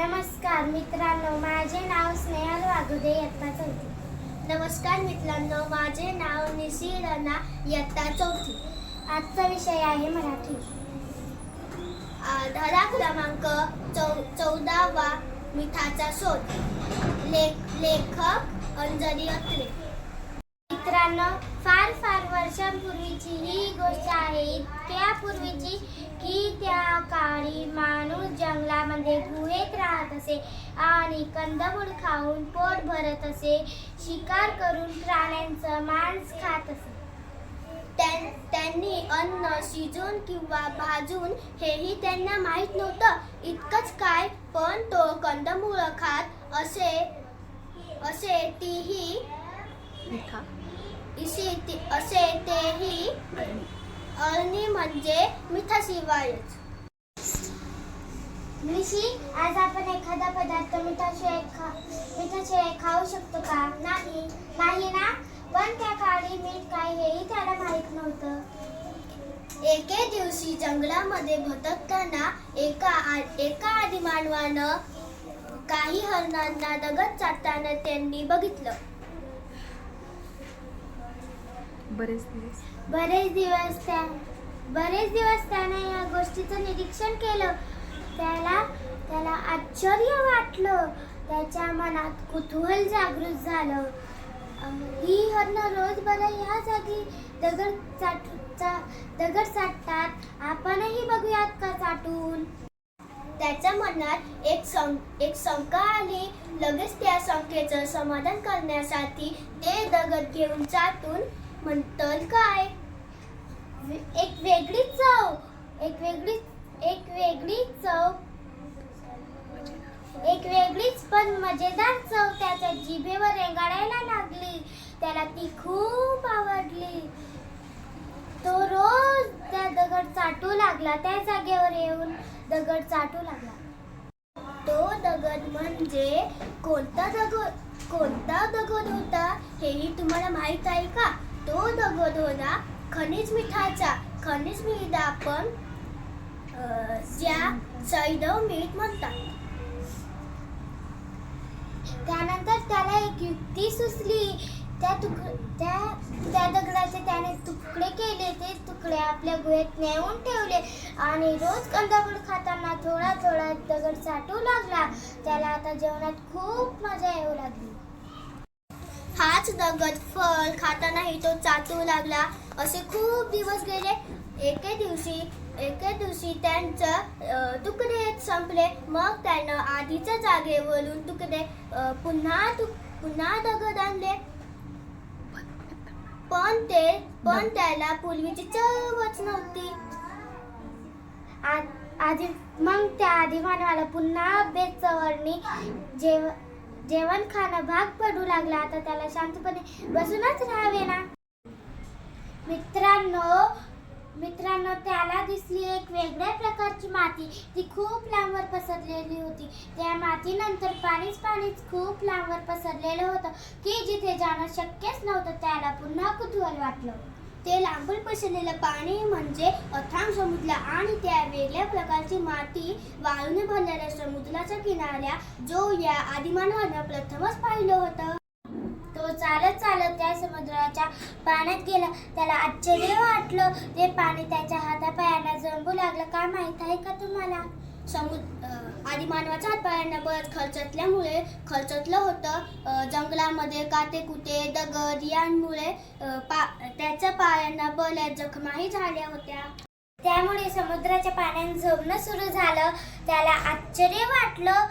नमस्कार मित्रांनो माझे नाव स्नेहल वाघुदे इयत्ता चौथी. नमस्कार मित्रांनो माझे नाव निशी रना इयत्ता चौथी. आजचा विषय आहे मराठी. धडा क्रमांक चौ चौदावा मिठाचा शोध. लेख लेखक अंजली अत्रे. वर्षांपूर्वीची ही गोष्ट आहे. इतक्या पूर्वीची की त्या काळी माणूस जंगलामध्ये गुहेत राहत असे आणि कंदमूळ खाऊन पोट भरत असे शिकार करून प्राण्यांचं मांस खात असे. त्यां- त्यांनी अन्न शिजून किंवा भाजून हेही त्यांना माहीत नव्हतं. इतकंच काय पण तो कंदमुळ खात असे असे तीही ती असे तेही अळणी म्हणजे मिठाशिवायच. निशी आज आपण एखादा पदार्थ मिठाशिवाय खा मिठाशिवाय खाऊ शकतो का? नाही. नाही ना? पण त्या काळी मीठ काय हेही त्याला माहीत नव्हतं. एके दिवशी जंगलामध्ये भटकताना एका एका आदिमानवानं काही हरणांना दगड चाटताना त्यांनी बघितलं. बरेच दिवस. बरेच दिवस त्या बरेच दिवस त्याने या गोष्टीचं निरीक्षण केलं. त्याला त्याला आश्चर्य वाटलं. त्याच्या मनात कुतूहल जागृत झालं. ही हरणं रोज बरं ह्या जागी दगड चाट चा- दगड चाटतात आपणही बघूयात का चाटून त्याच्या मनात एक सं एक शंका आली. लगेच त्या शंकेचं समाधान करण्यासाठी ते दगड घेऊन चाटून म्हणतल काय? एक वेगळी चव एक वेगळी एक वेगळी चव. एक वेगळीच पण मजेदार चव त्याच्या जिभेवर रेंगाळायला लागली. त्याला ती खूप आवडली. तो रोज त्या दगड चाटू लागला त्या जागेवर येऊन. दगड चाटू लागला. तो दगड म्हणजे कोणता दगड कोणता दगड होता हेही तुम्हाला माहीत आहे का? तो दगड होता खनिज मिठाचा खनिज मीठ आपण ज्या सैदव मीठ म्हणतात. त्यानंतर त्याला एक युक्ती सुचली. त्या तुक त्या त्या दगडाचे त्याने तुकडे केले. ते तुकडे आपल्या गुहेत नेऊन ठेवले. आणि रोज कंदापूर खाताना थोडा थोडा दगड साठू लागला. त्याला आता जेवणात खूप मजा येऊ लागली. हाच दगड फळ खातानाही तो चाटू लागला. असे खूप दिवस गेले. एके दिवशी एके दिवशी त्यांचं तुकडे संपले. मग त्यानं आधीच्या जागेवरून तुकडे पुन्हा तु पुन्हा दगड आणले. पण ते पण त्याला पूर्वीची चवच नव्हती. आ- आधी मग त्या आधी मानवाला पुन्हा बेचवरणी चवरणी जेव जेवण खाणं भाग पडू लागला. आता त्याला शांतपणे बसूनच राहावे ना. मित्रांनो मित्रांनो त्याला दिसली एक वेगळ्या प्रकारची माती. ती खूप लांबवर पसरलेली होती. त्या मातीनंतर पाणीच पाणीच खूप लांबवर पसरलेलं होतं की जिथे जाणं शक्यच नव्हतं. त्याला पुन्हा कुतूहल वाटलं. ते लांबून पसरलेलं पाणी म्हणजे अथांग समुद्र आणि त्या वेगळ्या प्रकारची माती वाळूने भरलेल्या समुद्राच्या किनाऱ्या जो या आदिमानवानं प्रथमच पाहिलं होतं. तो चालत चालत त्या समुद्राच्या पाण्यात गेला. त्याला आश्चर्य वाटलं. ते पाणी त्याच्या हातापायांना जंबू लागलं. काय माहीत आहे का तुम्हाला? समुद्र आदिमानवाच्या हातपायांना बरंच खर्चटल्यामुळे खर्चटलं होतं. जंगलामध्ये काते कुटे दगड यांमुळे पा त्याच्या पायांना बऱ्याच जखमाही झाल्या होत्या. त्यामुळे समुद्राच्या पाण्यात झोपणं सुरू झालं. त्याला आश्चर्य वाटलं.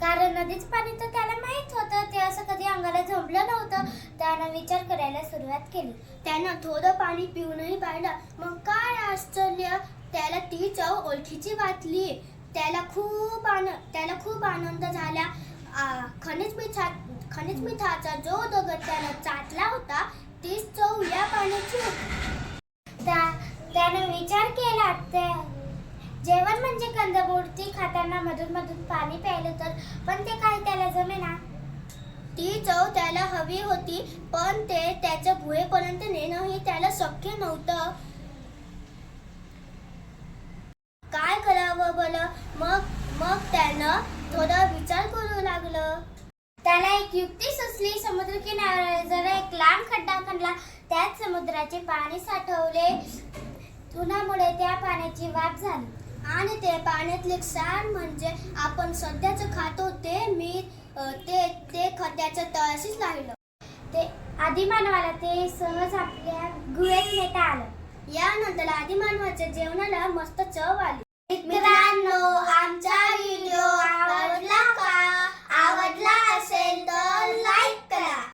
कारण नदीचं पाणी तर त्याला माहीत होतं. ते असं कधी अंगाला झोंबलं नव्हतं. त्यानं विचार करायला सुरुवात केली. त्यानं थोडं पाणी पिऊनही पाहिलं. मग काय आश्चर्य? त्याला ती चव ओळखीची वाटली. त्याला खूप आन त्याला खूप आनंद झाला. खनिज मिठा खनिज मिठाचा जो दगड त्याला चाटला होता तीच चव या पाण्याची होती. त्या त्यानं विचार केला त्या जेवण म्हणजे कंदमूर्ती खाताना मधून मधून पाणी प्यायलं तर पण ते काय त्याला जमेना? ती चव त्याला हवी होती पण ते त्याच्या भुयेपर्यंत नेणंही त्याला शक्य नव्हतं काय करावं बरं मग मग त्यानं थोडा विचार करू लागलं. त्याला एक युक्ती सुचली. समुद्र किनाऱ्यावर जरा एक लहान खड्डा खणला त्यात समुद्राचे पाणी साठवले. उन्हामुळे त्या पाण्याची वाफ झाली. आणि ते पाण्यातले क्षार म्हणजे आपण सध्याचं खातो ते मी ते ते खड्ड्याच्या तळाशीच राहिलं ते आदिमानवाला ते सहज आपल्या गुहेत नेता आलं. यानंतर आदिमानवाच्या जेवणाला मस्त चव आली. मित्रांनो आमचा व्हिडिओ